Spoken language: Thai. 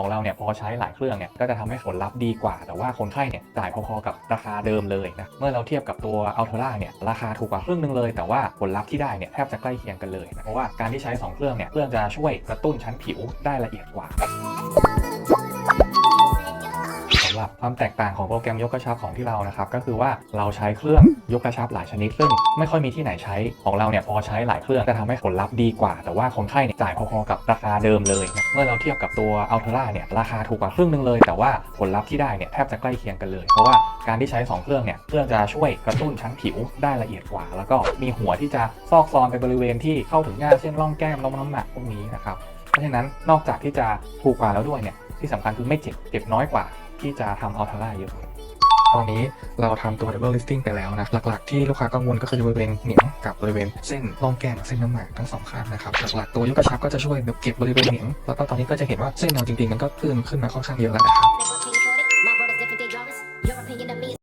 ของเราเนี่ยพอใช้หลายเครื่องเนี่ยก็จะทำให้ผลลัพธ์ดีกว่า แต่ว่าคนไข้เนี่ยจ่ายพอๆกับราคาเดิมเลยนะเมื่อเราเทียบกับตัวอัลเทอร่าเนี่ยราคาถูกกว่าครึ่งหนึงเลย แต่ว่าผลลัพธ์ที่ได้เนี่ยแทบจะใกล้เคียงกันเลยนะเพราะว่าการที่ใช้สองเครื่องเนี่ยเครื่องจะช่วยกระตุ้นชั้นผิวได้ละเอียดกว่า หรับความแตกต่างของโปรแกรมยกกระชับของที่เรานะครับ ก็คือว่าเราใช้เครื่องยกกระชับหลายชนิด ซึ่งไม่ค่อยมีที่ไหนใช้ของเราเนี่ยพอใช้หลายเครื่องจะทำให้ผลลัพธ์ดีกว่า แต่ว่าคนไข้เนี่ยจ่ายพอๆกับราคาเดิมเลยนะเมื่อเราเทียบกับตัวอัลเทอร่าเนี่ยราคาถูกกว่าครึ่งหนึงเลย แต่ว่าผลลัพธ์ที่ได้เนี่ยแทบจะใกล้เคียงกันเลย เพราะว่าการที่ใช้สองเครื่องเนี่ยเครื่องจะช่วยกระตุ้นชั้นผิวได้ละเอียดกว่า แล้วก็มีหัวที่จะซอกซอนไปบริเวณที่เข้าถึงง่ายเช่นร่องแก้มร่องน้ำหนักพวกนี้นะครับเพราะฉะนั้นนอกจากที่จะถูกกว่าแล้วด้วยเนี่ยที่สำคัญคือไม่เจ็บ เจ็บน้อยกว่า ที่จะทำอัลทาร่าอยู่ ตอนนี้เราทำตัว double lifting ไปแล้วนะ หลักๆที่ลูกค้ากังวลก็คือบริเวณเหนียงกับบริเวณเส้นร่องแก้มเส้นน้ำหมากทั้งสองข้างนะครับ หลักๆตัวยกกระชับก็จะช่วยเก็บบริเวณเหนียงแล้วก็ตอนนี้ก็จะเห็นว่าเส้นเราจริงๆมันก็เพิ่มขึ้นมาค่อนข้างเยอะแล้วนะครับ